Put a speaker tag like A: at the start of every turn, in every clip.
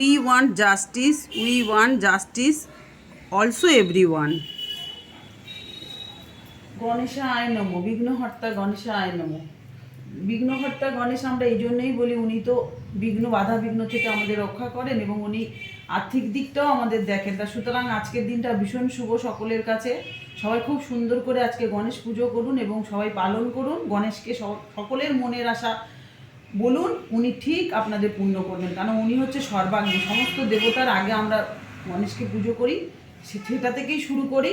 A: We want justice, we want justice also everyone. Ganesha আয় নমো বিঘ্নহর্তা গণেশা আয় নমো। বিঘ্নহর্তা গণেশ আমরা এই জন্যই বলি উনি তো বিঘ্ন বাধা বিঘ্ন থেকে আমাদের রক্ষা করেন এবং উনি আর্থিক দিকটাও আমাদের দেখেন। তা সুতরাং আজকের দিনটা ভীষণ শুভ সকলের কাছে। সবাই খুব সুন্দর করে আজকে গণেশ পুজো করুন এবং সবাই পালন করুন। গণেশকে সকলের মনের আশা বলুন, উনি ঠিক আপনাদের পূর্ণ করবেন কারণ উনি হচ্ছে সর্বাগ্নি সমস্ত দেবতার আগে আমরা গণেশকে পুজো করি সেটা থেকেই শুরু করি।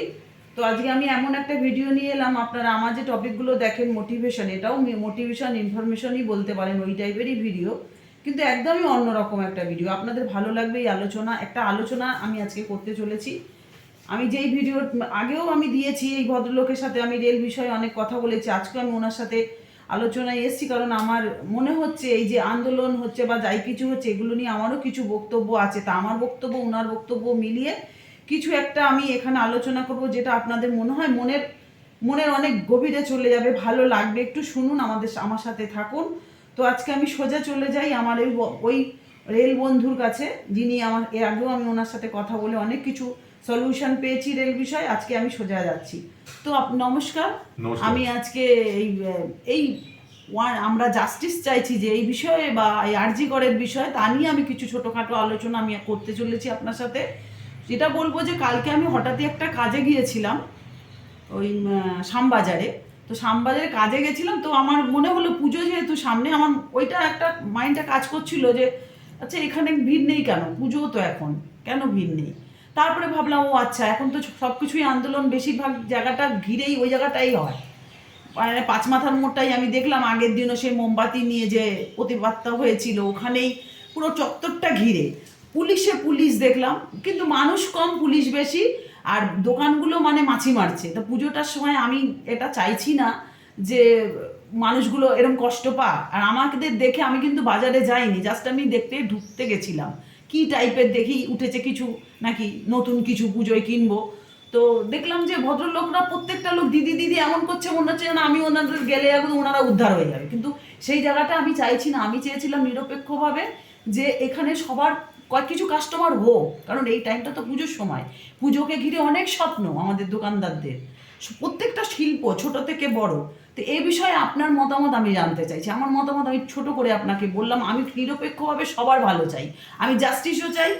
A: তো আজকে আমি এমন একটা ভিডিও নিয়ে এলাম, আপনারা আমার যে টপিকগুলো দেখেন মোটিভেশন এটাও মোটিভেশন ইনফরমেশনই বলতে পারেন ওই টাইপেরই ভিডিও। কিন্তু একদমই অন্যরকম একটা ভিডিও। আপনাদের ভালো লাগবে এই আলোচনা, একটা আলোচনা আমি আজকে করতে চলেছি। আমি যেই ভিডিও, আগেও আমি দিয়েছি এই ভদ্রলোকের সাথে, আমি রেল বিষয়ে অনেক কথা বলেছি, আজকে আমি ওনার সাথে আলোচনায় এসেছি, কারণ আমার মনে হচ্ছে এই যে আন্দোলন হচ্ছে বা যাই কিছু হচ্ছে, এগুলো নিয়ে আমারও কিছু বক্তব্য আছে। তা আমার বক্তব্য ওনার বক্তব্য মিলিয়ে কিছু একটা আমি এখানে আলোচনা করব, যেটা আপনাদের মনে হয় মনের মনের অনেক গভীরে চলে যাবে, ভালো লাগবে। একটু শুনুন আমাদের, আমার সাথে থাকুন। তো আজকে আমি সোজা চলে যাই আমার ওই ওই রেল বন্ধুর কাছে, যিনি আমার, এর আগেও আমি ওনার সাথে কথা বলে অনেক কিছু সলিউশন পেয়েছি রেল বিষয়ে আজকে আমি সোজা যাচ্ছি। তো নমস্কার। আমি আজকে এই এই আমরা জাস্টিস চাইছি যে এই বিষয়ে বা এই আরজি করের বিষয়ে তা নিয়ে আমি কিছু ছোটোখাটো আলোচনা আমি করতে চলেছি আপনার সাথে। যেটা বলব যে কালকে আমি হঠাৎই একটা কাজে গিয়েছিলাম ওই উম, শ্যামবাজারে। তো শ্যামবাজারে কাজে গেছিলাম তো আমার মনে হলো পুজো যেহেতু সামনে আমার ওইটা একটা মাইন্ডটা কাজ করছিল যে আচ্ছা এখানে ভিড় নেই কেন? পুজো তো এখন কেন ভিড় নেই? তারপরে ভাবলাম, ও আচ্ছা এখন তো সব কিছুই আন্দোলন বেশিরভাগ জায়গাটা ঘিরেই ওই জায়গাটাই হয়। মানে পাঁচ মাথার মোড়টাই আমি দেখলাম, আগের দিনও সেই মোমবাতি নিয়ে যে প্রতিবাদটা হয়েছিল, ওখানেই পুরো চত্বরটা ঘিরে। পুলিশে পুলিশ দেখলাম, কিন্তু মানুষ কম, পুলিশ বেশি, আর দোকানগুলো মানে মাছি মারছে। তো পুজোটার সময় আমি এটা চাইছি না যে মানুষগুলো এরকম কষ্ট পা আর আমাদের দেখে আমি কিন্তু বাজারে যাইনি, জাস্ট আমি দেখতে, ঢুকতে গেছিলাম। কি টাইপের দেখি উঠেছে কিছু নাকি নতুন কিছু পুজোয় কিনবো? তো দেখলাম যে ভদ্রলোকরা প্রত্যেকটা লোক দিদি দিদি এমন করছে, মনে হচ্ছে যেন আমি ওনাদের গেলে এখন ওনারা উদ্ধার হয়ে যাবে। কিন্তু সেই জায়গাটা আমি চাইছি না। আমি চেয়েছিলাম নিরপেক্ষভাবে যে এখানে সবার কয়েক কিছু কাস্টমার হোক। কারণ এই টাইমটা তো পুজোর সময়। পুজোকে ঘিরে অনেক স্বপ্ন আমাদের দোকানদারদের। প্রত্যেকটা শিল্প, ছোট থেকে বড় তো এ বিষয়ে আপনার মতামত আমি জানতে চাইছি। আমার মতামত আমি ছোট করে আপনাকে বললাম, আমি নিরপেক্ষভাবে সবার ভালো চাই। আমি জাস্টিসও চাই,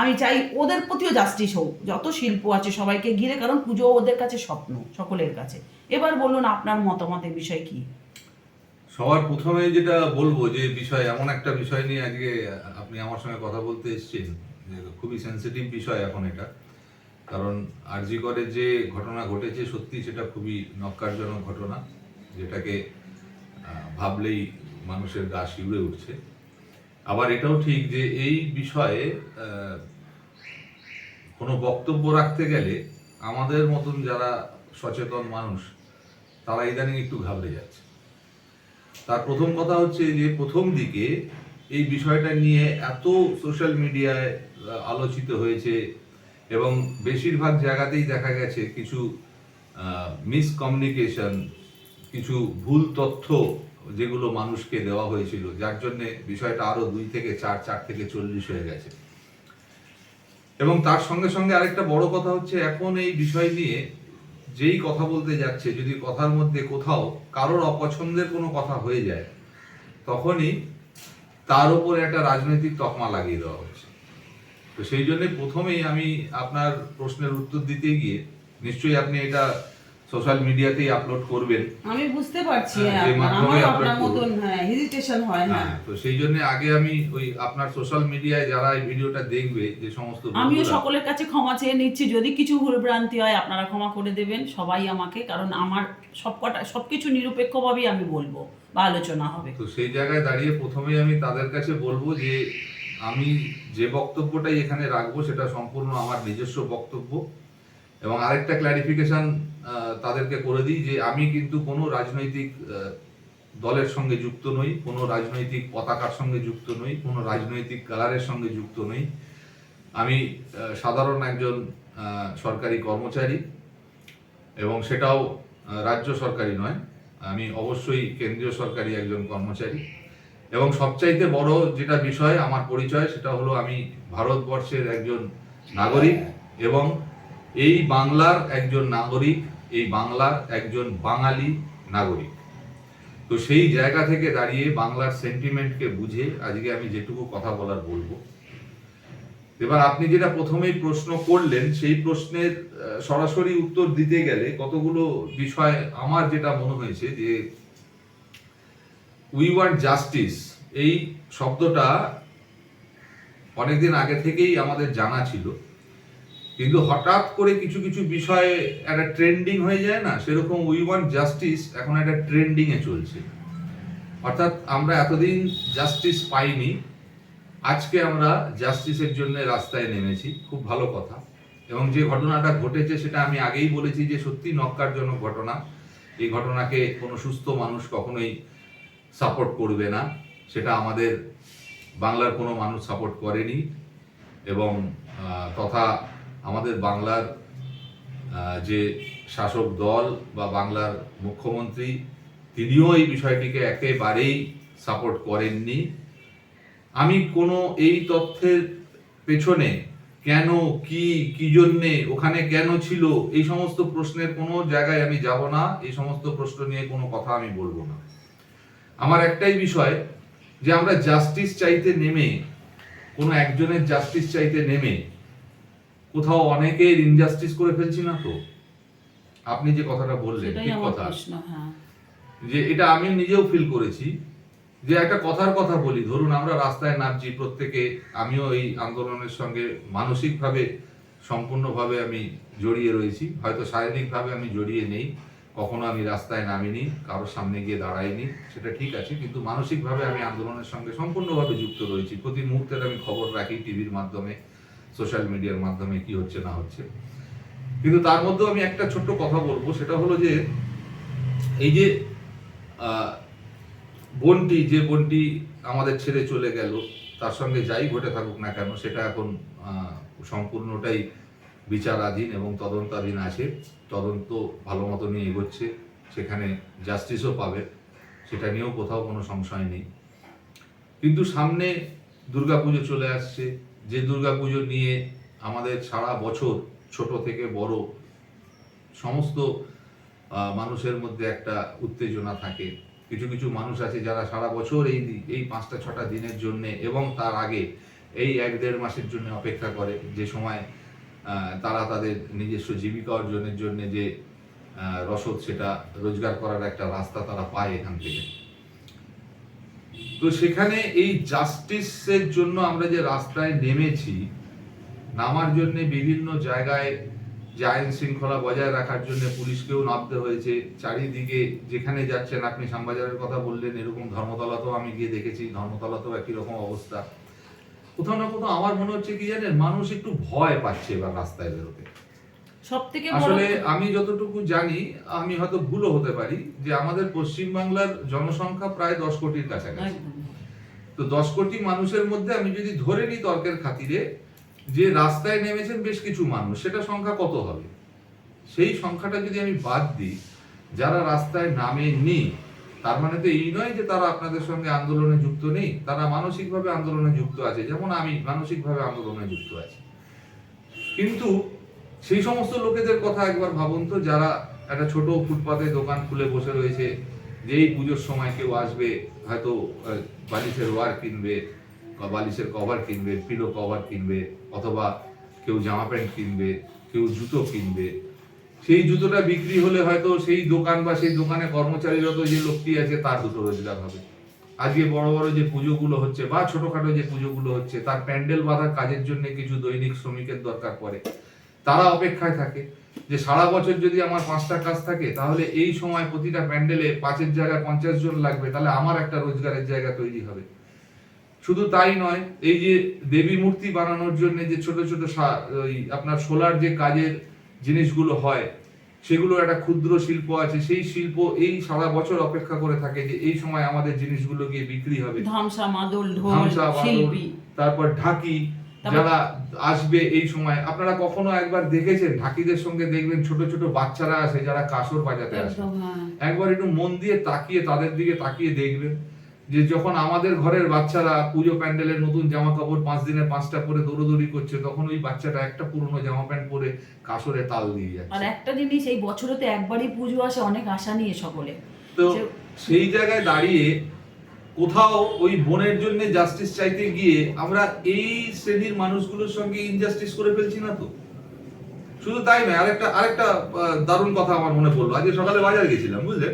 A: আমি চাই ওদের প্রতিও জাস্টিস হোক। যত শিল্প আছে সবাইকে ঘিরে, কারণ পুজো ওদের কাছে স্বপ্ন, সকলের কাছে। এবার বলুন আপনার মতামত এ বিষয়ে কি?
B: সবার প্রথমে যেটা বলব যে বিষয়, এমন একটা বিষয় নিয়ে আজকে আপনি আমার সঙ্গে কথা বলতে এসেছেন খুবই সেন্সিটিভ বিষয় এখন এটা। কারণ আরজি করে যে ঘটনা ঘটেছে সত্যি সেটা খুবই নক্কারজনক ঘটনা। যেটাকে ভাবলেই মানুষের গা শিউড়ে উঠছে। আবার এটাও ঠিক যে এই বিষয়ে কোনো বক্তব্য রাখতে গেলে আমাদের মতন যারা সচেতন মানুষ, তারা ইদানিং একটু ঘাবড়ে যাচ্ছে। তার প্রথম কথা হচ্ছে যে, প্রথম দিকে এই বিষয়টা নিয়ে এত সোশ্যাল মিডিয়ায় আলোচিত হয়েছে এবং বেশিরভাগ জায়গাতেই দেখা গেছে কিছু মিসকমিউনিকেশন কিছু ভুল তথ্য যেগুলো মানুষকে দেওয়া হয়েছিল, যার জন্য বিষয়টা আরও দুই থেকে চার চার থেকে চল্লিশ হয়ে গেছে। এবং তার সঙ্গে সঙ্গে আরেকটা বড় কথা হচ্ছে, এখন এই বিষয় নিয়ে যেই কথা বলতে যাচ্ছে, যদি কথার মধ্যে কোথাও কারোর অপছন্দের কোনো কথা হয়ে যায়, তখনই তার উপরে একটা রাজনৈতিক তকমা লাগিয়ে দেওয়া হচ্ছে। তো সেই জন্য প্রথমেই আমি আপনার প্রশ্নের উত্তর দিতে গিয়ে নিশ্চয়ই আপনি এটা সোশ্যাল মিডিয়াতেই আপলোড করবেন।
A: আমি বুঝতে পারছি
B: হ্যাঁ,
A: হ্যাঁ,
B: যে
A: আপনার-। মতন হ্যাঁ হেজিটেশন হয় হ্যাঁ।
B: হ্যাঁ তো সেই জন্য আগে আমি ওই আপনার সোশ্যাল মিডিয়ায় যারা এই ভিডিওটা দেখবে যে সমস্ত
A: আমিও সকলের কাছে ক্ষমা চেয়ে নিচ্ছি। যদি কিছু ভুলভ্রান্তি হয় আপনারা ক্ষমা করে দেবেন সবাই আমাকে কারণ আমার সবকটা সবকিছু নিরপেক্ষভাবেই আমি বলব বা আলোচনা হবে।
B: তো সেই জায়গায় দাঁড়িয়ে প্রথমেই আমি তাদের কাছে বলব যে আমি যে বক্তব্যটাই এখানে রাখব সেটা সম্পূর্ণ আমার নিজস্ব বক্তব্য। এবং আরেকটা ক্ল্যারিফিকেশন তাদেরকে করে দিই যে আমি কিন্তু কোনো রাজনৈতিক দলের সঙ্গে যুক্ত নই, কোনো রাজনৈতিক পতাকার সঙ্গে যুক্ত নই, কোনো রাজনৈতিক কালারের সঙ্গে যুক্ত নই। আমি সাধারণ একজন সরকারি কর্মচারী এবং সেটাও রাজ্য সরকারি নয়, আমি অবশ্যই কেন্দ্রীয় সরকারি একজন কর্মচারী। এবং সবচাইতে বড় যেটা বিষয়, আমার পরিচয়, সেটা হলো আমি ভারতবর্ষের একজন নাগরিক এবং এই বাংলার একজন নাগরিক, এই বাংলার একজন বাঙালি নাগরিক। তো সেই জায়গা থেকে দাঁড়িয়ে বাংলার সেন্টিমেন্টকে বুঝে আজকে আমি যেটুকু কথা বলার বলব। এবার আপনি যেটা প্রথমেই প্রশ্ন করলেন, সেই প্রশ্নের সরাসরি উত্তর দিতে গেলে কতগুলো বিষয় আমার যেটা মনে হয়েছে যে উই ওয়ান্ট জাস্টিস এই শব্দটা অনেকদিন আগে থেকেই আমাদের জানা ছিল। কিন্তু হঠাৎ করে কিছু কিছু বিষয়ে একটা ট্রেন্ডিং হয়ে যায় না? সেরকম উই ওয়ান্ট জাস্টিস এখন একটা ট্রেন্ডিং এ চলছে। অর্থাৎ আমরা এতদিন জাস্টিস পাইনি, আজকে আমরা জাস্টিসের জন্য রাস্তায় নেমেছি, খুব ভালো কথা। এবং যে ঘটনাটা ঘটেছে সেটা আমি আগেই বলেছি যে সত্যি নক্কারজনক ঘটনা। এই ঘটনাকে কোনো সুস্থ মানুষ কখনোই সাপোর্ট করবে না। সেটা আমাদের বাংলার কোনো মানুষ সাপোর্ট করেনি। এবং তথা আমাদের বাংলার যে শাসক দল বা বাংলার মুখ্যমন্ত্রী, তিনিও এই বিষয়টিকে একেবারেই সাপোর্ট করেননি। আমি কোনো এই তথ্যের পেছনে কেন, কি কি জন্যে, ওখানে কেন ছিল, এই সমস্ত প্রশ্নের কোনো জায়গায় আমি যাব না, এই সমস্ত প্রশ্ন নিয়ে কোনো কথা আমি বলব না। আমার একটাই বিষয় যে আমরা জাস্টিস চাইতে নেমে, কোনো একজনের জাস্টিস চাইতে নেমে কোথাও অনেকের ইনজাস্টিস করে ফেলছি না তো? আপনি যে কথাটা বললেন ঠিক কথা।
A: হ্যাঁ।
B: যে এটা আমি নিজেও ফিল করেছি যে একটা কথার কথা বলি ধরুন আমরা রাস্তায় নামছি প্রত্যেকে আমিও এই আন্দোলনের সঙ্গে মানসিকভাবে সম্পূর্ণভাবে আমি জড়িয়ে রয়েছি। হয়তো শারীরিকভাবে আমি জড়িয়ে নেই কখনো আমি রাস্তায় নামিনি কারোর সামনে গিয়ে দাঁড়াইনি সেটা ঠিক আছে কিন্তু মানসিকভাবে আমি আন্দোলনের সঙ্গে সম্পূর্ণভাবে যুক্ত রয়েছি। প্রতি মুহূর্তের আমি খবর রাখি টিভির মাধ্যমে সোশ্যাল মিডিয়ার মাধ্যমে কি হচ্ছে না হচ্ছে। কিন্তু তার মধ্যেও আমি একটা ছোট্ট কথা বলব, সেটা হলো যে এই যে বোনটি যে বোনটি আমাদের ছেড়ে চলে গেল, তার সঙ্গে যাই ঘটে থাকুক না কেন, সেটা এখন সম্পূর্ণটাই বিচারাধীন এবং তদন্তাধীন আছে। তদন্ত ভালো মতো নিয়ে এগোচ্ছে, সেখানে জাস্টিসও পাবে, সেটা নিয়েও কোথাও কোনো সংশয় নেই। কিন্তু সামনে দুর্গাপুজো চলে আসছে যে দুর্গাপুজো নিয়ে আমাদের সারা বছর ছোট থেকে বড় সমস্ত মানুষের মধ্যে একটা উত্তেজনা থাকে। কিছু কিছু মানুষ আছে যারা সারা বছর এই এই পাঁচটা ছটা দিনের জন্য এবং তার আগে এই এক দেড় মাসের জন্য অপেক্ষা করে যে সময় তারা তাদের নিজস্ব জীবিকা অর্জনের জন্য যে রসদ সেটা রোজগার করার একটা রাস্তা তারা পায় এখান থেকে। তো সেখানে এই জাস্টিসের জন্য আমরা যে রাস্তায় নেমেছি, নামার জন্য বিভিন্ন জায়গায় যে আইন শৃঙ্খলা বজায় রাখার জন্য পুলিশকেও নামতে হয়েছে। চারিদিকে যেখানে যাচ্ছেন, আপনি শ্যামবাজারের কথা বললেন, এরকম ধর্মতলাতেও আমি গিয়ে দেখেছি, ধর্মতলাতেও একই রকম অবস্থা। কোথাও না কোথাও আমার মনে হচ্ছে কি জানেন, মানুষ একটু ভয় পাচ্ছে এবার রাস্তায় বেরোতে।
A: সব থেকে বড়
B: আসলে আমি যতটুকু জানি আমি হয়তো ভুলও হতে পারি যে আমাদের পশ্চিম বাংলার জনসংখ্যা প্রায় দশ কোটির কাছাকাছি। তো দশ কোটি মানুষের মধ্যে আমি যদি ধরে নিই তর্কের খাতিরে যে রাস্তায় নেমেছেন বেশ কিছু মানুষ সেটা সংখ্যা কত হবে? সেই সংখ্যাটা যদি আমি বাদ দিই যারা রাস্তায় নামেনি তার মানে তো এই নয় যে তারা আপনাদের সঙ্গে আন্দোলনে যুক্ত নেই তারা মানসিকভাবে আন্দোলনে যুক্ত আছে যেমন আমি মানসিকভাবে আন্দোলনে যুক্ত আছি। কিন্তু সেই সমস্ত লোকেদের কথা একবার ভাবুন তো, যারা একটা ছোট ফুটপাতে দোকান খুলে বসে রয়েছে যে এই পুজোর সময় কেউ আসবে, হয়তো বালিশের ওয়ার কিনবে বালিশের কভার কিনবে, পিলো কভার কিনবে, অথবা কেউ জামা প্যান্ট কিনবে, কেউ জুতো কিনবে। সেই জুতোটা বিক্রি হলে হয়তো সেই দোকান বা সেই দোকানে কর্মচারীরত যে লোকটি আছে, তার দুটো রোজগার হবে। আজকে বড় বড় যে পুজোগুলো হচ্ছে, বা ছোটখাটো যে পুজোগুলো হচ্ছে, তার প্যান্ডেল বাঁধার কাজের জন্য কিছু দৈনিক শ্রমিকের দরকার পড়ে। তারা অপেক্ষায় থাকে যে সারা বছর যদি আমার পাঁচটা কাজ থাকে তাহলে এই সময় প্রতিটা প্যান্ডেলে পাঁচের জায়গায় পঞ্চাশ জন লাগবে তাহলে আমার একটা রোজগারের জায়গা তৈরি হবে। শুধু তাই নয় এই যে দেবী মূর্তি বানানোর জন্য যে ছোট ছোট আপনার সোলার যে কাজের জিনিসগুলো হয় সেগুলো একটা ক্ষুদ্র শিল্প আছে সেই শিল্প এই সারা বছর অপেক্ষা করে থাকে যে এই সময় আমাদের জিনিসগুলো গিয়ে বিক্রি হবে।
A: ধামসা মাদল ঢোল
B: তারপর ঢাকি যারা আসবে এই সময় আপনারা কখনো একবার দেখেছেন? ঢাকিদের সঙ্গে দেখবেন ছোট ছোট বাচ্চারা আসে যারা কাসর বাজাতে আসে।
A: হ্যাঁ।
B: একবার একটু মন দিয়ে তাকিয়ে তাদের দিকে তাকিয়ে দেখবেন যে যখন আমাদের ঘরের বাচ্চারা পুজো প্যান্ডেলের নতুন জামা কাপড় পাঁচ দিনে পাঁচটা পরে দৌড়দৌড়ি করছে তখন ওই বাচ্চাটা একটা পুরনো জামা প্যান্ট পরে কাসরে তাল দিয়ে
A: আর একটা জিনিস এই বছরে তো একবারই পুজো আসে অনেক আশা নিয়ে সকলে।
B: তো সেই জায়গায় দাঁড়িয়ে কোথাও ওই বোনের জন্য জাস্টিস চাইতে গিয়ে আমরা এই শ্রেণির মানুষগুলোর সঙ্গে ইনজাস্টিস করে ফেলছি না তো? শুধু তাই নয়, আরেকটা আরেকটা দারুণ কথা আমার মনে পড়ল। আজকে সকালে বাজার গেছিলাম, বুঝলে?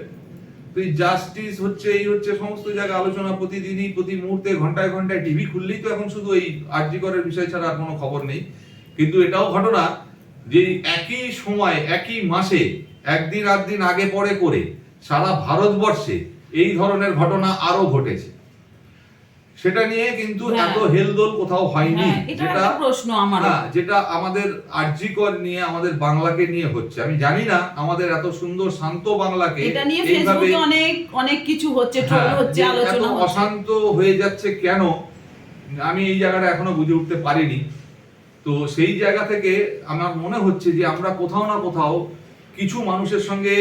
B: তো এই জাস্টিস হচ্ছে, এই হচ্ছে সমস্ত জায়গায় আলোচনা, প্রতিদিনই, প্রতি মুহূর্তে, ঘন্টায় ঘন্টায় টিভি খুললেই তো এখন শুধু এই আর্যিকরের বিষয় ছাড়া আর কোনো খবর নেই। কিন্তু এটাও ঘটনা যে একই সময়, একই মাসে, একদিন আধ দিন আগে পরে করে, সারা ভারতবর্ষে এই ধরনের ঘটনা আরও ঘটেছে। সেটা নিয়ে কিন্তু
A: হ্যাঁ।
B: এত হেলদোল কোথাও হয়নি
A: হ্যাঁ
B: যেটা
A: প্রশ্ন আমার
B: হ্যাঁ, যেটা আমাদের আর্যিকর নিয়ে আমাদের বাংলাকে নিয়ে হচ্ছে। আমি জানি না আমাদের এত সুন্দর শান্ত বাংলাকে
A: এটা নিয়ে ফেসবুকে অনেক অনেক কিছু হচ্ছে ট্রোল হচ্ছে আলোচনা হচ্ছে।
B: অশান্ত হয়ে যাচ্ছে কেন? আমি এই জায়গাটা এখনও বুঝে উঠতে পারিনি। তো সেই জায়গা থেকে আমার মনে হচ্ছে যে আমরা কোথাও না কোথাও কিছু মানুষের সঙ্গে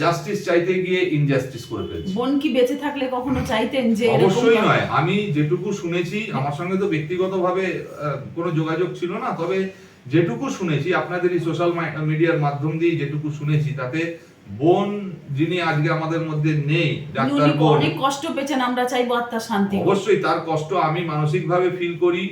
B: জাস্টিস চাইতে গিয়ে ইনজাস্টিস করে ফেলছি।
A: বোন কি বেঁচে থাকলে কখনো চাইতেন যে
B: অবশ্যই নয়। আমি যেটুকু শুনেছি আমার সঙ্গে তো ব্যক্তিগতভাবে কোনো যোগাযোগ ছিল না তবে যেটুকু শুনেছি আপনাদের এই সোশ্যাল মিডিয়ার মাধ্যম দিয়ে যেটুকু শুনেছি তাতে বোন যিনি আজকে আমাদের মধ্যে নেই ডাক্তার বোন
A: অনেক কষ্ট পেয়েছেন আমরা চাইব আত্মার শান্তি
B: অবশ্যই তার কষ্ট আমি মানসিকভাবে ফিল করি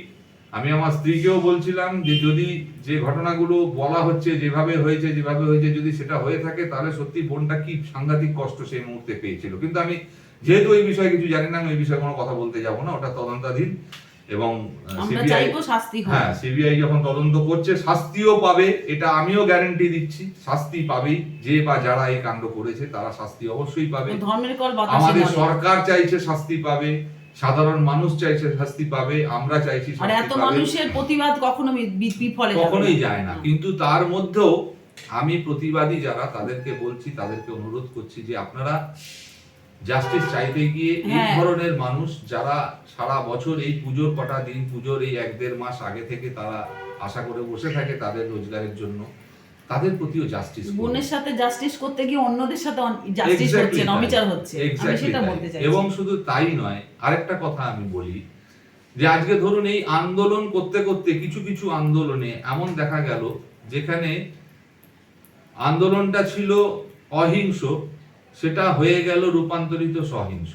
B: আমি আমার স্ত্রীকেও বলছিলাম যে যদি যে ঘটনাগুলো বলা হচ্ছে যেভাবে হয়েছে যেভাবে হয়েছে যদি সেটা হয়ে থাকে তাহলে সত্যি বোনটা কি সাংঘাতিক কষ্ট সেই মুহূর্তে পেয়েছিল। কিন্তু আমি যেহেতু এই বিষয়ে কিছু জানি না আমি এই বিষয়ে কোনো কথা বলতে যাব না ওটা তদন্তাধীন এবং সিবিআই হ্যাঁ সিবিআই যখন তদন্ত করছে শাস্তিও পাবে এটা আমিও গ্যারান্টি দিচ্ছি শাস্তি পাবেই যে বা যারা এই কাণ্ড করেছে তারা শাস্তি অবশ্যই পাবে। আমাদের সরকার চাইছে শাস্তি পাবে সাধারণ মানুষ চাইছে শাস্তি পাবে আমরা চাইছি
A: আর এত মানুষের প্রতিবাদ কখনো বিফলে
B: কখনোই যায় না। কিন্তু তার মধ্যেও আমি প্রতিবাদী যারা তাদেরকে বলছি তাদেরকে অনুরোধ করছি যে আপনারা জাস্টিস চাইতে গিয়ে এই
A: হ্যাঁ।
B: ধরনের মানুষ যারা সারা বছর এই পুজোর কটা দিন পুজোর এই এক দেড় মাস আগে থেকে তারা আশা করে বসে থাকে তাদের রোজগারের জন্য তাদের প্রতিও জাস্টিস
A: বোনের সাথে জাস্টিস করতে গিয়ে অন্যদের সাথে জাস্টিস হচ্ছে না। অবিচার হচ্ছে। আমি সেটা বলতে চাই
B: এবং শুধু তাই নয় আরেকটা কথা আমি বলি যে আজকে ধরুন এই আন্দোলন করতে করতে কিছু কিছু আন্দোলনে এমন দেখা গেল যেখানে আন্দোলনটা ছিল অহিংস সেটা হয়ে গেল রূপান্তরিত সহিংস।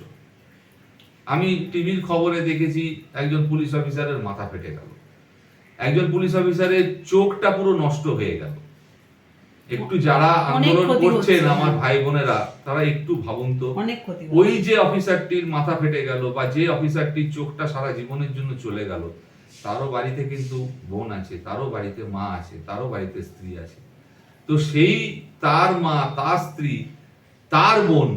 B: আমি টিভির খবরে দেখেছি একজন পুলিশ অফিসারের মাথা ফেটে গেল। একজন পুলিশ অফিসারের চোখটা পুরো নষ্ট হয়ে গেল। একটু যারা আন্দোলন করছেন আমার ভাই বোনেরা তারা একটু ভাবুন তো। ওই যে অফিসারটির মাথা ফেটে গেল বা যে অফিসারটির চোখটা সারা জীবনের জন্য চলে গেল তারও বাড়িতে কিন্তু বোন আছে তারও বাড়িতে মা আছে তারও বাড়িতে স্ত্রী আছে। তো সেই তার মা তার স্ত্রী তার বোন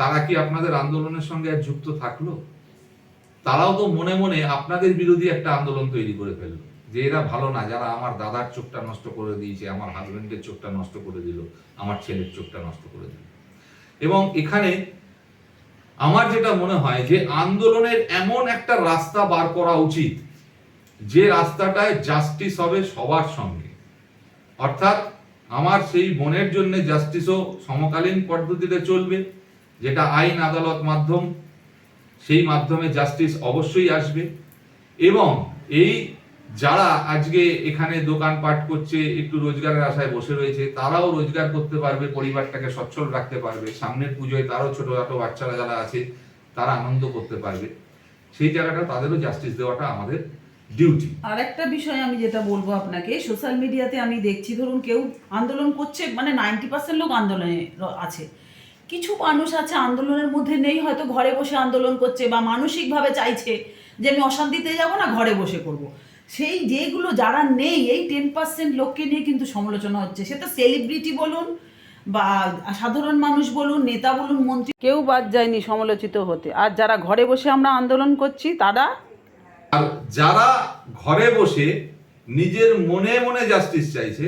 B: তারা কি আপনাদের আন্দোলনের সঙ্গে আর যুক্ত থাকল? তারাও তো মনে মনে আপনাদের বিরোধী একটা আন্দোলন তৈরি করে ফেলল। যে এরা ভালো না, যারা আমার দাদার চোখটা নষ্ট করে দিয়েছে, আমার হাজবেন্ডের চোখটা নষ্ট করে দিল, আমার ছেলের চোখটা নষ্ট করে দিল। এবং এখানে আমার যেটা মনে হয় যে আন্দোলনের এমন একটা রাস্তা বার করা উচিত, যে রাস্তাটায় জাস্টিস হবে সবার সঙ্গে। অর্থাৎ আমার সেই বোনের জন্য জাস্টিসও সমকালীন পদ্ধতিতে চলবে, যেটা আইন, আদালত মাধ্যম, সেই মাধ্যমে জাস্টিস অবশ্যই আসবে। এবং এই যারা আজকে এখানে দোকানপাট করছে, একটু রোজগারের আশায় বসে রয়েছে, তারাও রোজগার করতে পারবে, পরিবারটাকে সচ্ছল রাখতে পারবে। সামনের পুজোয় তারও ছোটখাটো বাচ্চারা যারা আছে, তারা আনন্দ করতে পারবে। সেই জায়গাটা তাদেরও জাস্টিস দেওয়াটা আমাদের ডিউটি
A: আর একটা বিষয় আমি যেটা বলব আপনাকে সোশ্যাল মিডিয়াতে আমি দেখছি, ধরুন কেউ আন্দোলন করছে মানে নাইনটি পার্সেন্ট লোক আন্দোলনে আছে। কিছু মানুষ আছে আন্দোলনের মধ্যে নেই, হয়তো ঘরে বসে আন্দোলন করছে বা মানসিকভাবে চাইছে যে আমি অশান্তিতে যাব না, ঘরে বসে করব। সেই যেগুলো যারা নেই এই টেন পার্সেন্ট লোককে নিয়ে কিন্তু সমালোচনা হচ্ছে। সেটা সেলিব্রিটি বলুন বা সাধারণ মানুষ বলুন নেতা বলুন মন্ত্রী কেউ বাদ যায়নি সমালোচিত হতে। আর যারা ঘরে বসে আমরা আন্দোলন করছি তারা
B: আর যারা ঘরে বসে নিজের মনে মনে জাস্টিস চাইছে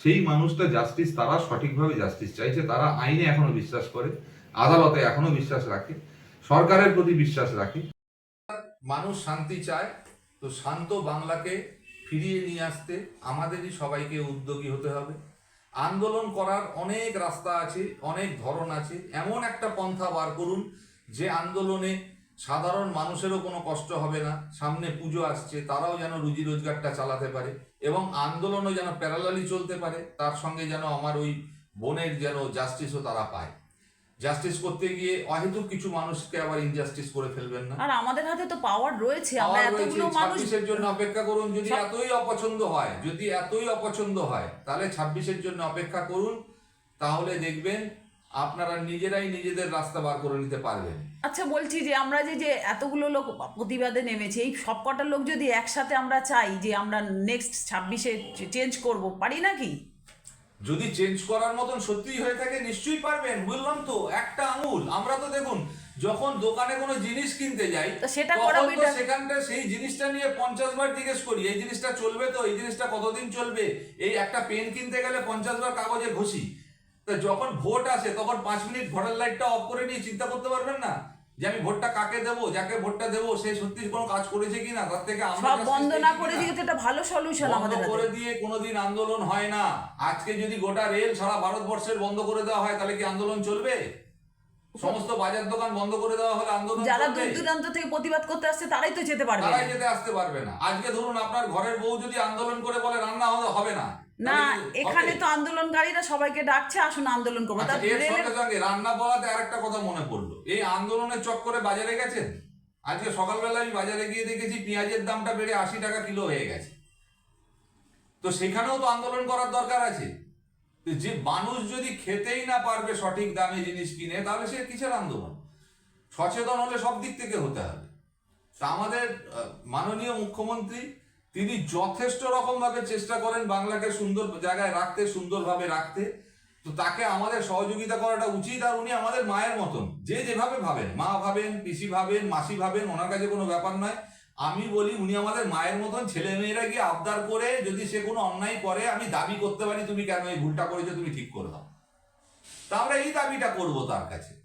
B: সেই মানুষটা জাস্টিস তারা সঠিকভাবে জাস্টিস চাইছে তারা আইনে এখনও বিশ্বাস করে আদালতে এখনও বিশ্বাস রাখে সরকারের প্রতি বিশ্বাস রাখে। মানুষ শান্তি চায় তো শান্ত বাংলাকে ফিরিয়ে নিয়ে আসতে আমাদেরই সবাইকে উদ্যোগী হতে হবে। আন্দোলন করার অনেক রাস্তা আছে, অনেক ধরন আছে। এমন একটা পন্থা বার করুন যে আন্দোলনে সাধারণ মানুষেরও কোনো কষ্ট হবে না, সামনে পুজো আসছে, তারাও যেন রুজি রোজগারটা চালাতে পারে এবং আন্দোলনও যেন প্যারালালি চলতে পারে, তার সঙ্গে যেন আমার ওই বোনের যেন জাস্টিসও তারা পায়। জাস্টিস করতে গিয়ে অহেতুক কিছু মানুষকে আবার ইনজাস্টিস করে ফেলবেন না।
A: আর আমাদের হাতে তো পাওয়ার রয়েছে আমরা এতগুলো মানুষ
B: এর জন্য অপেক্ষা করুন যদি এতই অপছন্দ হয় যদি এতই অপছন্দ হয় তাহলে ছাব্বিশের জন্য অপেক্ষা করুন তাহলে দেখবেন আপনারা নিজেরাই নিজেদের রাস্তা বার করে নিতে পারবেন।
A: আচ্ছা বলছি যে আমরা যে যে এতগুলো লোক প্রতিবাদে নেমেছে এই সব কটা লোক যদি একসাথে আমরা চাই যে আমরা নেক্সট ছাব্বিশে চেঞ্জ করব পারি নাকি?
B: যদি চেঞ্জ করার মতন সত্যিই হয়ে থাকে নিশ্চয়ই পারবেন। বললাম তো? একটা আঙুল। আমরা তো দেখুন যখন দোকানে কোনো জিনিস কিনতে যাই
A: সেটা
B: তখন
A: করা
B: তো সেখানটা সেই জিনিসটা নিয়ে পঞ্চাশ বার জিজ্ঞেস করি এই জিনিসটা চলবে তো? এই জিনিসটা কতদিন চলবে? এই একটা পেন কিনতে গেলে পঞ্চাশ বার কাগজে ঘষি। তা যখন ভোট আসে তখন পাঁচ মিনিট ভোটার লাইটটা অফ করে নিয়ে চিন্তা করতে পারবেন না? যে আমি ভোটটা কাকে দেবো যাকে ভোটটা দেবো সে সত্যি কোনো কাজ করেছে কিনা তার থেকে আমরা
A: সব বন্ধ না করে? দিয়ে এটা ভালো সলিউশন আমাদের
B: করে দিয়ে কোনোদিন আন্দোলন হয় না। আজকে যদি গোটা রেল সারা ভারতবর্ষের বন্ধ করে দেওয়া হয় তাহলে কি আন্দোলন চলবে? সমস্ত বাজার দোকান বন্ধ করে দেওয়া হলে আন্দোলন
A: যারা দূর দূরান্ত থেকে প্রতিবাদ করতে আসছে তারাই তো যেতে পারবে
B: তারাই যেতে আসতে পারবে না। আজকে ধরুন আপনার ঘরের বউ যদি আন্দোলন করে বলে রান্না হবে না।
A: না এখানে? তো আন্দোলনকারীরা সবাইকে ডাকছে আসুন আন্দোলন করব।
B: আচ্ছা, সঙ্গে রান্না বলাতে আরেকটা কথা মনে পড়ল। এই আন্দোলনের চক্করে বাজারে গেছেন? আজকে সকালবেলা আমি বাজারে গিয়ে দেখেছি পেঁয়াজের দামটা বেড়ে আশি টাকা কিলো হয়ে গেছে। তো সেখানেও তো আন্দোলন করার দরকার আছে। যে মানুষ যদি খেতেই না পারবে সঠিক দামে জিনিস কিনে তাহলে সে কিসের আন্দোলন? সচেতন হলে সব দিক থেকে হতে হবে। তা আমাদের মাননীয় মুখ্যমন্ত্রী তিনি যথেষ্ট রকম ভাবে চেষ্টা করেন বাংলাকে সুন্দর জায়গায় রাখতে, সুন্দরভাবে রাখতে। তো তাকে আমাদের সহযোগিতা করাটা উচিত আর উনি আমাদের মায়ের মতন। যে যেভাবে ভাবেন, মা ভাবেন, পিসি ভাবেন, মাসি ভাবেন, ওনার কাছে কোনো ব্যাপার নয়। আমি বলি উনি আমাদের মায়ের মতন ছেলে মেয়েরা গিয়ে আবদার করে যদি সে কোনো অন্যায় করে, আমি দাবি করতে পারি তুমি কেন এই ভুলটা করেছ, তুমি ঠিক করে দাও। তা আমরা এই দাবিটা করব তার কাছে।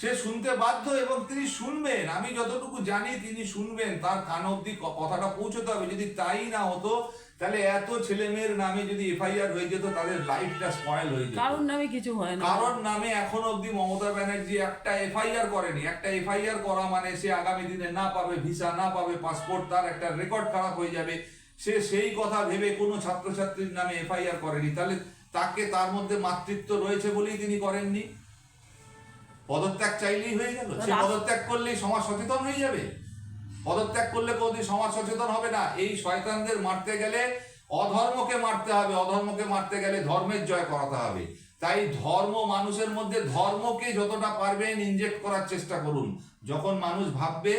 B: সে শুনতে বাধ্য এবং তিনি শুনবেন। আমি যতটুকু জানি তিনি শুনবেন। তার কান অব্দি কথাটা পৌঁছতে হবে। যদি তাই না হতো তাহলে এত ছেলে মেয়ের নামে যদি এফআইআর হয়ে যেত তাদের লাইফটা স্পয়েল হয়ে যেত।
A: কারোর নামে কিছু হয় না।
B: কারোর নামে এখন অবধি মমতা ব্যানার্জি একটা এফআইআর করেনি। একটা এফআইআর করা মানে সে আগামী দিনে না পাবে ভিসা না পাবে পাসপোর্ট তার একটা রেকর্ড খারাপ হয়ে যাবে। সে সেই কথা ভেবে কোনো ছাত্রছাত্রীর নামে এফআইআর করেনি। তাহলে তাকে তার মধ্যে মাতৃত্ব রয়েছে বলেই তিনি করেননি? পদত্যাগ চাইলেই হয়ে গেল। সে পদত্যাগ করলেই সমাজ সচেতন হয়ে যাবে। পদত্যাগ করলে কোনদিন সমাজ সচেতন হবে না। এই শয়তানদের মারতে গেলে অধর্মকে মারতে হবে। অধর্মকে মারতে গেলে ধর্মের জয় করাতে হবে। তাই ধর্ম মানুষের মধ্যে ধর্মকে যতটা পারবেন ইনজেক্ট করার চেষ্টা করুন। যখন মানুষ ভাববে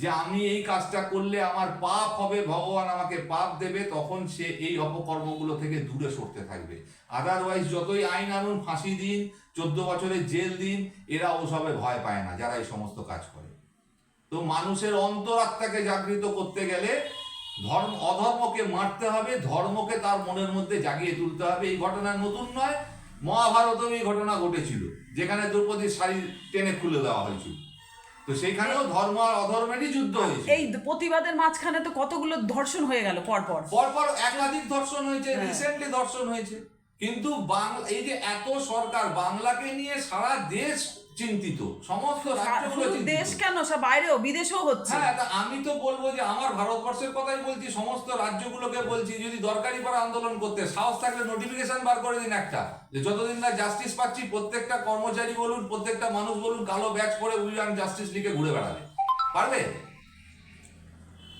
B: যে আমি এই কাজটা করলে আমার পাপ হবে ভগবান আমাকে পাপ দেবে তখন সে এই অপকর্মগুলো থেকে দূরে সরতে থাকবে। আদারওয়াইজ যতই আইন আনুন ফাঁসি দিন চোদ্দ বছরের জেল দিন এরা ওসবে ভয় পায় না যারা এই সমস্ত কাজ করে। তো মানুষের অন্তরাত্মাকে জাগৃত করতে গেলে ধর্ম অধর্মকে মারতে হবে ধর্মকে তার মনের মধ্যে জাগিয়ে তুলতে হবে। এই ঘটনা নতুন নয় মহাভারতেও এই ঘটনা ঘটেছিল যেখানে দ্রৌপদীর শাড়ি টেনে খুলে দেওয়া হয়েছিল। তো সেখানেও ধর্ম আর অধর্মেরই যুদ্ধ হয়েছে
A: এই প্রতিবাদের মাঝখানে তো কতগুলো ধর্ষণ হয়ে গেল পরপর।
B: পরপর একাধিক ধর্ষণ হয়েছে
A: হ্যাঁ।
B: রিসেন্টলি ধর্ষণ হয়েছে। কিন্তু বাংলা এই যে এত সরকার বাংলাকে নিয়ে সারা দেশ চিন্তিত সমস্ত রাজ্যগুলো
A: দেশ কেন? সব বাইরেও বিদেশেও হচ্ছে।
B: হ্যাঁ তা আমি তো বলব যে আমার ভারতবর্ষের কথাই বলছি সমস্ত রাজ্যগুলোকে বলছি যদি দরকারি করে আন্দোলন করতে সাহস থাকলে নোটিফিকেশন বার করে দিন একটা যে যতদিন না জাস্টিস পাচ্ছি প্রত্যেকটা কর্মচারী বলুন প্রত্যেকটা মানুষ বলুন কালো ব্যাচ পরে উইয়ান জাস্টিস লিখে ঘুরে বেড়াবে। পারবে?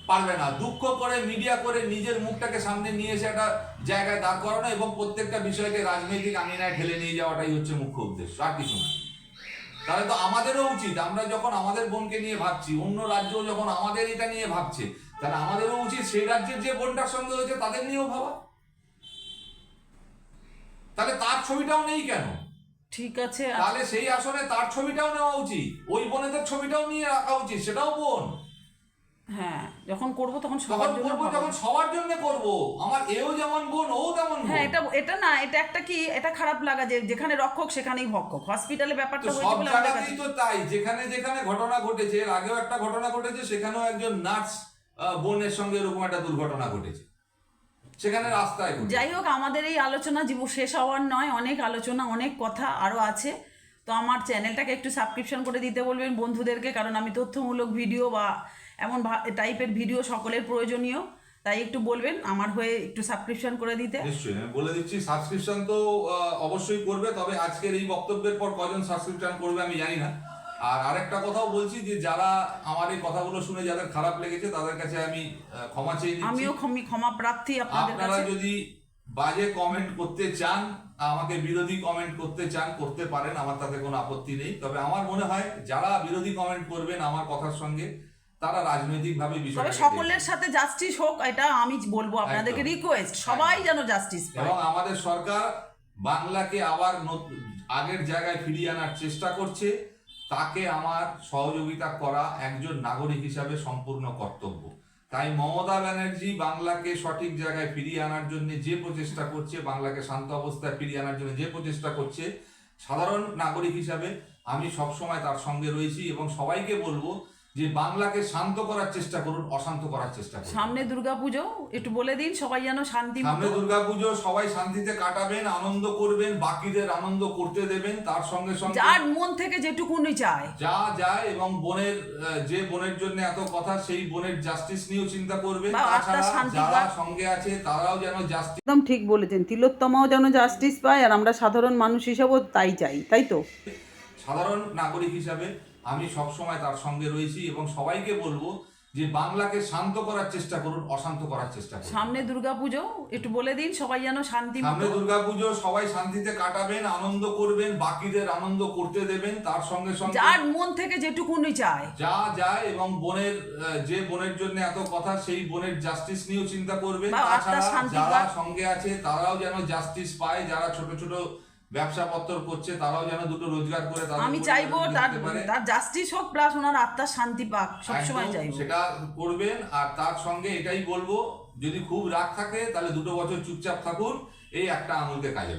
B: পারবে না। দুঃখ করে মিডিয়া করে নিজের মুখটাকে সামনে নিয়ে এসে একটা জায়গায় দাঁড় করানো এবং প্রত্যেকটা বিষয়কে রাজনৈতিক আঙিনায় ঠেলে নিয়ে যাওয়াটাই হচ্ছে মুখ্য উদ্দেশ্য আর কিছু না। তাহলে তো আমাদেরও উচিত আমরা যখন আমাদের বোনকে নিয়ে ভাবছি অন্য রাজ্য যখন আমাদের এটা নিয়ে ভাবছে তাহলে আমাদেরও উচিত সেই রাজ্যের যে বোনটার সঙ্গে হয়েছে তাদের নিয়েও ভাবা। তাহলে তার ছবিটাও নেই কেন?
A: ঠিক আছে
B: তাহলে সেই আসনে তার ছবিটাও নেওয়া উচিত ওই বোনেদের ছবিটাও নিয়ে রাখা উচিত সেটাও বোন।
A: হ্যাঁ যখন করব তখন সবার জন্য
B: করব। যখন সবার জন্য করব আমার এও যেমন বোন ও তেমন
A: হ্যাঁ এটা এটা না এটা একটা কি এটা খারাপ লাগা যে যেখানে রক্ষক সেখানেই ভক্ষক। হসপিটালে ব্যাপারটা হয়েছে বলে কাছে-
B: তো তাই যেখানে যেখানে ঘটনা ঘটেছে এর আগেও একটা ঘটনা ঘটেছে সেখানেও একজন নার্স বোনের সঙ্গে এরকম একটা দুর্ঘটনা ঘটেছে। সেখানে রাস্তায়
A: যাই হোক আমাদের এই আলোচনা জীব শেষ হওয়ার নয় অনেক আলোচনা অনেক কথা আরও আছে। তো আমার চ্যানেলটাকে একটু সাবস্ক্রিপশন করে দিতে বলবেন বন্ধুদেরকে কারণ আমি তথ্যমূলক ভিডিও বা এমন টাইপের ভিডিও সকলের প্রয়োজনীয়। তাই একটু বলবেন আমার হয়ে একটু সাবস্ক্রিপশন করে দিতে।
B: নিশ্চয়ই আমি বলে দিচ্ছি সাবস্ক্রিপশন তো অবশ্যই করবে তবে আজকের এই বক্তব্যের পর কজন সাবস্ক্রিপশন করবে আমি জানি না। আর আরেকটা কথাও বলছি যে যারা আমার এই কথাগুলো শুনে যাদের খারাপ লেগেছে তাদের কাছে আমি ক্ষমা চেয়ে নিচ্ছি।
A: আমিও ক্ষমি ক্ষমা প্রার্থী আপনাদের কাছে।
B: আপনারা যদি বাজে কমেন্ট করতে চান আমাকে বিরোধী কমেন্ট করতে চান করতে পারেন আমার তাতে কোনো আপত্তি নেই। তবে আমার মনে হয় যারা বিরোধী কমেন্ট করবেন আমার কথার সঙ্গে তারা রাজনৈতিকভাবে বিষয়টা
A: সকলের সাথে জাস্টিস হোক এটা আমি বলব আপনাদেরকে রিকোয়েস্ট সবাই যেন জাস্টিস পায়।
B: এবং আমাদের সরকার বাংলাকে আবার আগের জায়গায় ফিরিয়ে আনার চেষ্টা করছে। তাকে আমার সহযোগিতা করা একজন নাগরিক হিসাবে সম্পূর্ণ কর্তব্য। তাই মমতা ব্যানার্জি বাংলাকে সঠিক জায়গায় ফিরিয়ে আনার জন্য যে প্রচেষ্টা করছে বাংলাকে শান্ত অবস্থায় ফিরিয়ে আনার জন্য যে প্রচেষ্টা করছে সাধারণ নাগরিক হিসাবে আমি সবসময় তার সঙ্গে রয়েছি এবং সবাইকে বলব যে বাংলাকে শান্ত করার চেষ্টা করুন অশান্ত করার চেষ্টা করুন।
A: সামনে দুর্গাপুজো একটু বলে দিন সবাই যেন শান্তি
B: সামনে দুর্গাপুজো সবাই শান্তিতে কাটাবেন আনন্দ করবেন বাকিদের আনন্দ করতে দেবেন তার সঙ্গে সঙ্গে
A: যার মন থেকে যেটুকুনি চায়।
B: যা যায় এবং বোনের যে বোনের জন্য এত কথা সেই বোনের জাস্টিস নিয়েও চিন্তা করবেন। তাছাড়া
A: শান্তি
B: যারা সঙ্গে আছে তারাও যেন জাস্টিস
A: একদম ঠিক বলেছেন। তিলোত্তমাও যেন জাস্টিস পায় আর আমরা সাধারণ মানুষ হিসেবেও তাই চাই তাই তো?
B: সাধারণ নাগরিক হিসাবে আমি সবসময় তার সঙ্গে রয়েছি এবং সবাইকে বলব যে বাংলাকে শান্ত করার চেষ্টা করুন অশান্ত করার চেষ্টা করুন।
A: সামনে দুর্গাপুজো একটু বলে দিন সবাই যেন শান্তি
B: সামনে দুর্গাপুজো সবাই শান্তিতে কাটাবেন আনন্দ করবেন বাকিদের আনন্দ করতে দেবেন তার সঙ্গে সঙ্গে
A: যার মন থেকে যেটুকুনি চায়।
B: যা যায় এবং বোনের যে বোনের জন্য এত কথা সেই বোনের জাস্টিস নিয়েও চিন্তা করবেন। তাছাড়া যারা সঙ্গে আছে তারাও যেন জাস্টিস পায়। যারা ছোট ছোট ব্যবসা পত্র করছে তারাও যেন দুটো রোজগার করে
A: আমি চাইব তার তার জাস্টিস হোক প্লাস ওনার আত্মার শান্তি পাক সবসময় চাইব।
B: সেটা করবেন আর তার সঙ্গে এটাই বলব যদি খুব রাগ থাকে তাহলে দুটো বছর চুপচাপ থাকুন এই একটা আঙুলকে কাজে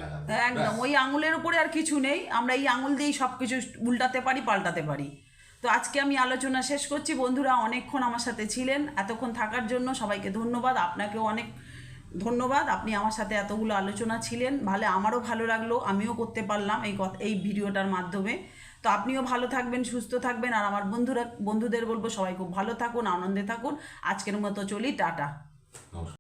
A: একদম ওই আঙুলের উপরে আর কিছু নেই আমরা এই আঙুল দিয়েই সব কিছু উল্টাতে পারি পাল্টাতে পারি। তো আজকে আমি আলোচনা শেষ করছি বন্ধুরা অনেকক্ষণ আমার সাথে ছিলেন এতক্ষণ থাকার জন্য সবাইকে ধন্যবাদ আপনাকেও অনেক ধন্যবাদ, আপনি আমার সাথে এতগুলো আলোচনা ছিলেন, ভালো, আমারও ভালো লাগল, আমিও করতে পারলাম এই এই ভিডিওটার মাধ্যমে। তো আপনিও ভালো থাকবেন, সুস্থ থাকবেন, আর আমার বন্ধুরা, বন্ধুদের বলব সবাই খুব ভালো থাকুন, আনন্দে থাকুন, আজকের মতো চলি, টাটা।